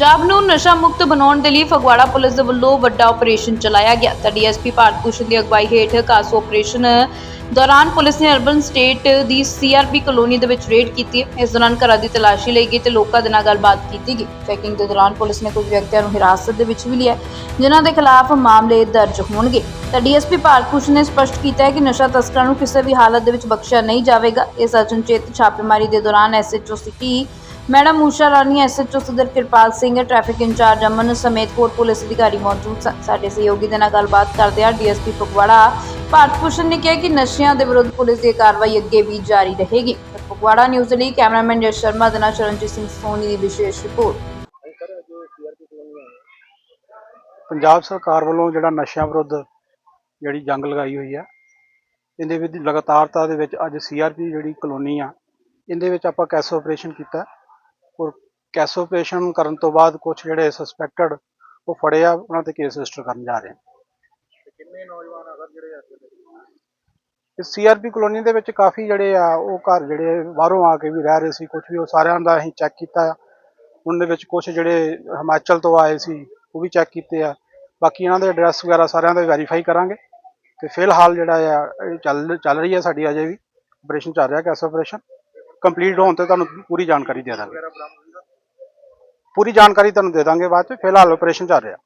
ਪੰਜਾਬ ਨੂੰ ਨਸ਼ਾ ਮੁਕਤ ਬਣਾਉਣ ਦੇ ਲਈ ਫਗਵਾੜਾ ਪੁਲਿਸ ਦੇ ਵੱਲੋਂ ਵੱਡਾ ਆਪਰੇਸ਼ਨ ਚਲਾਇਆ ਗਿਆ। ਤਾਂ ਡੀਐਸਪੀ ਭਾਰਤ ਭੂਸ਼ਣ ਦੀ ਅਗਵਾਈ ਹੇਠ ਕਾਸੋ ਆਪਰੇਸ਼ਨ ਦੌਰਾਨ ਪੁਲਿਸ ਨੇ ਅਰਬਨ ਸਟੇਟ ਦੀ ਸੀਆਰਪੀ ਕਲੋਨੀ ਦੇ ਵਿੱਚ ਰੇਡ ਕੀਤੀ। ਹੈ। ਇਸ ਦੌਰਾਨ ਘਰਾਂ ਦੀ ਤਲਾਸ਼ੀ ਲਈ ਗਈ ਤੇ ਲੋਕਾਂ ਦੇ ਨਾਲ ਗੱਲਬਾਤ ਕੀਤੀ ਗਈ। ਚੈਕਿੰਗ ਦੇ ਦੌਰਾਨ ਪੁਲਿਸ ਨੇ ਕੁਝ ਵਿਅਕਤੀਆਂ ਨੂੰ ਹਿਰਾਸਤ ਦੇ ਵਿੱਚ ਵੀ ਲਿਆ, ਜਿਨ੍ਹਾਂ ਦੇ ਖਿਲਾਫ ਮਾਮਲੇ ਦਰਜ ਹੋਣਗੇ। ਤਾਂ ਡੀਐਸਪੀ ਭਾਰਤ ਭੂਸ਼ਣ ਨੇ ਸਪਸ਼ਟ ਕੀਤਾ ਹੈ ਕਿ ਨਸ਼ਾ ਤਸਕਰਾਂ ਨੂੰ ਕਿਸੇ ਵੀ ਹਾਲਤ ਦੇ ਵਿੱਚ ਬਖਸ਼ਿਆ ਨਹੀਂ ਜਾਵੇਗਾ। ਇਸ ਅਚਨਚੇਤ ਛਾਪੇਮਾਰੀ ਦੇ ਦੌਰਾਨ SHO city madam Usha Rani SHO ਸਦਰ ਕਿਰਪਾਲ ਸਿੰਘ, ਟ੍ਰੈਫਿਕ ਇੰਚਾਰਜ ਅਮਨ ਸਮੇਤ ਹੋਰ ਪੁਲਿਸ ਅਧਿਕਾਰੀ ਮੌਜੂਦ ਸਨ ਸਾਡੇ ਸਹਿਯੋਗੀ ਦੇ ਨਾਲ ਗੱਲਬਾਤ ਕਰਦਿਆਂ ਡੀਐਸਪੀ ਫਗਵਾੜਾ, ਭਾਰਤ ਭੂਸ਼ਣ ਨੇ ਕਿਹਾ ਕਿ ਨਸ਼ਿਆਂ ਦੇ ਵਿਰੁੱਧ ਪੁਲਿਸ ਦੀ ਕਾਰਵਾਈ ਅੱਗੇ ਵੀ ਜਾਰੀ ਰਹੇਗੀ। ਫਗਵਾੜਾ ਨਿਊਜ਼ ਲਈ ਕੈਮਰਾਮੈਨ ਜਸ ਸ਼ਰਮਾ ਦੇ ਨਾਲ ਚਰਨਜੀਤ ਸਿੰਘ ਸੋਨੀ ਦੀ ਵਿਸ਼ੇਸ਼ ਰਿਪੋਰਟ। ਪੰਜਾਬ ਸਰਕਾਰ ਵੱਲੋਂ ਜਿਹੜਾ ਨਸ਼ਿਆਂ ਵਿਰੁੱਧ ਜਿਹੜੀ ਜੰਗ ਲਗਾਈ ਹੋਈ ਹੈ, ਇਹਦੇ ਵਿੱਚ ਲਗਾਤਾਰਤਾ ਦੇ ਵਿੱਚ ਅੱਜ ਸੀਆਰਪੀ ਜਿਹੜੀ ਕਲੋਨੀ ਆ, ਇਹਦੇ ਵਿੱਚ ਆਪਾਂ ਕੈਸ ਆਪਰੇਸ਼ਨ ਕੀਤਾ। ਔਰ ਕੈਸ ਆਪਰੇਸ਼ਨ ਕਰਨ ਤੋਂ ਬਾਅਦ ਕੁਝ ਜਿਹੜੇ ਸਸਪੈਕਟਡ ਉਹ ਫੜੇ ਆ ਉਹਨਾਂ ਤੇ ਕੇਸ ਰਜਿਸਟਰ ਕਰਨ ਜਾ ਰਹੇ ਹਾਂ ਕਿੰਨੇ ਨੌਜਵਾਨ ਅਗਰ ਜਿਹੜੇ ਆ ਤੇ ਸੀਆਰਪੀ ਕਲੋਨੀ ਦੇ ਵਿੱਚ ਕਾਫੀ ਜਿਹੜੇ ਆ ਉਹ ਘਰ ਜਿਹੜੇ ਬਾਹਰੋਂ ਆ ਕੇ ਵੀ ਰਹਿ ਰਹੇ ਸੀ ਕੁਝ ਵੀ ਉਹ ਸਾਰਿਆਂ ਦਾ ਅਸੀਂ ਚੈੱਕ ਕੀਤਾ। ਆ ਉਹਨਾਂ ਦੇ ਵਿੱਚ ਕੁਝ ਜਿਹੜੇ ਹਿਮਾਚਲ ਤੋਂ ਆਏ ਸੀ ਉਹ ਵੀ ਚੈੱਕ ਕੀਤੇ ਆ। ਬਾਕੀ ਇਹਨਾਂ ਦੇ ਐਡਰੈਸ ਵਗੈਰਾ ਸਾਰਿਆਂ ਦਾ ਵੈਰੀਫਾਈ ਕਰਾਂਗੇ। ਤੇ ਫਿਲਹਾਲ ਜਿਹੜਾ ਆ ਇਹ ਚੱਲ ਚੱਲ ਰਹੀ ਹੈ ਸਾਡੀ ਅਜੇ ਵੀ। ਆਪਰੇਸ਼ਨ ਚੱਲ ਰਿਹਾ ਕੈਸ ਆਪਰੇਸ਼ਨ ਕੰਪਲੀਟ ਹੋਣ ਤੇ ਤੁਹਾਨੂੰ ਪੂਰੀ ਜਾਣਕਾਰੀ ਦੇ ਦਾਂਗੇ। ਪੂਰੀ ਜਾਣਕਾਰੀ ਤੁਹਾਨੂੰ ਦੇ ਦਾਂਗੇ ਬਾਅਦ ਚ, ਫਿਲਹਾਲ ਆਪਰੇਸ਼ਨ ਚੱਲ ਰਿਹਾ।